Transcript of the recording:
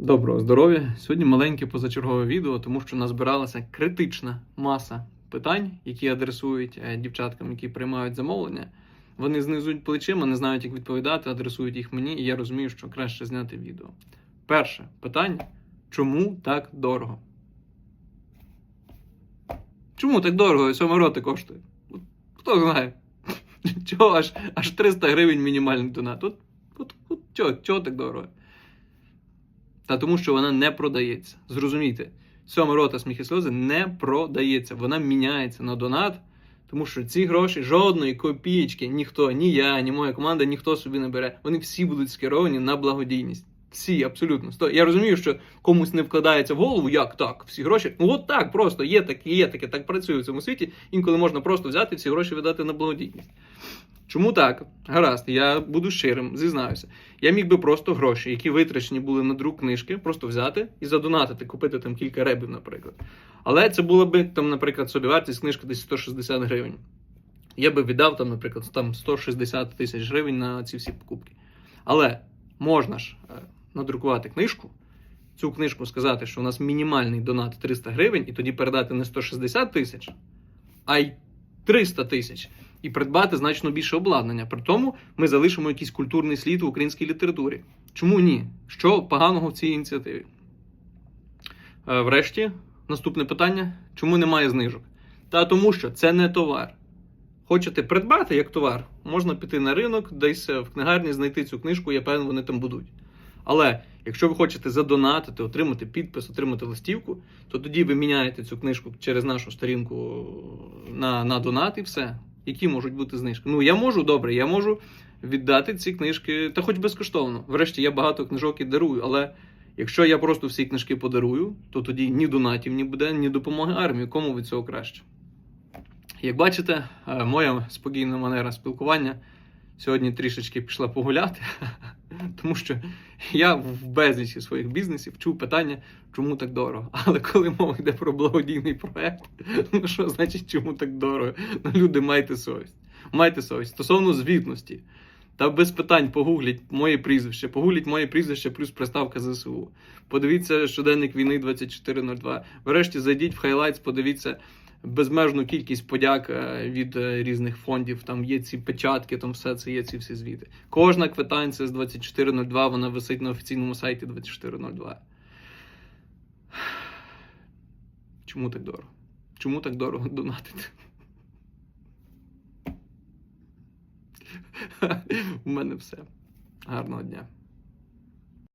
Доброго здоров'я! Сьогодні маленьке позачергове відео, тому що назбиралася критична маса питань, які адресують е, дівчаткам, які приймають замовлення. Вони знизують плечима, не знають, як відповідати, адресують їх мені, і я розумію, що краще зняти відео. Перше питання: чому так дорого? Чому так дорого сьома роти коштує? Хто знає? Чого аж, аж 300 гривень мінімальний донат? От, от, от чого, чого так дорого? Та тому, що вона не продається. Зрозумійте, сьома рота сміх і сльози не продається. Вона міняється на донат, тому що ці гроші жодної копійки ніхто, ні я, ні моя команда, ніхто собі не бере. Вони всі будуть скеровані на благодійність. Всі, абсолютно. Я розумію, що комусь не вкладається в голову, як так, всі гроші. Ну от так, просто є таке, є таке, так працює в цьому світі. Інколи можна просто взяти всі гроші віддати на благодійність. Чому так? Гаразд, я буду щирим, зізнаюся. Я міг би просто гроші, які витрачені були на друк книжки, просто взяти і задонатити, купити там кілька ребів, наприклад. Але це була би там, наприклад, собівартість книжки десь 160 гривень. Я би віддав там, наприклад, там 160 тисяч гривень на ці всі покупки. Але можна ж е, надрукувати книжку, цю книжку сказати, що у нас мінімальний донат 300 гривень, і тоді передати не 160 тисяч, а й 300 тисяч. І придбати значно більше обладнання. При тому ми залишимо якийсь культурний слід в українській літературі. Чому ні? Що поганого в цій ініціативі? Е, Врешті, наступне питання: чому немає знижок? Та тому, що це не товар. Хочете придбати як товар, можна піти на ринок, десь е, в книгарні знайти цю книжку, я певен, вони там будуть. Але якщо ви хочете задонатити, отримати підпис, отримати листівку, то тоді ви міняєте цю книжку через нашу сторінку на, на донат і все. Які можуть бути знижки? Ну, я можу добре, я можу віддати ці книжки, та хоч безкоштовно. Врешті я багато книжок і дарую, але якщо я просто всі книжки подарую, то тоді ні донатів ні буде, ні допомоги армії. Кому від цього краще? Як бачите, е, моя спокійна манера спілкування сьогодні трішечки пішла погуляти, тому що я в безлічі своїх бізнесів чув питання, чому так дорого. Але коли мова йде про благодійний проект, ну що значить, чому так дорого? Ну, люди, майте совість. Майте совість. Стосовно звітності. Та без питань погугліть моє прізвище, погугліть моє прізвище плюс приставка ЗСУ. Подивіться щоденник війни 2402. Врешті зайдіть в хайлайтс, подивіться безмежну кількість подяк е, від е, різних фондів. Там є ці печатки, там все це є ці всі звіти. Кожна квитанція з 2402 вона висить на офіційному сайті 2402. Чому так дорого? Чому так дорого донатити? У мене все. Гарного дня.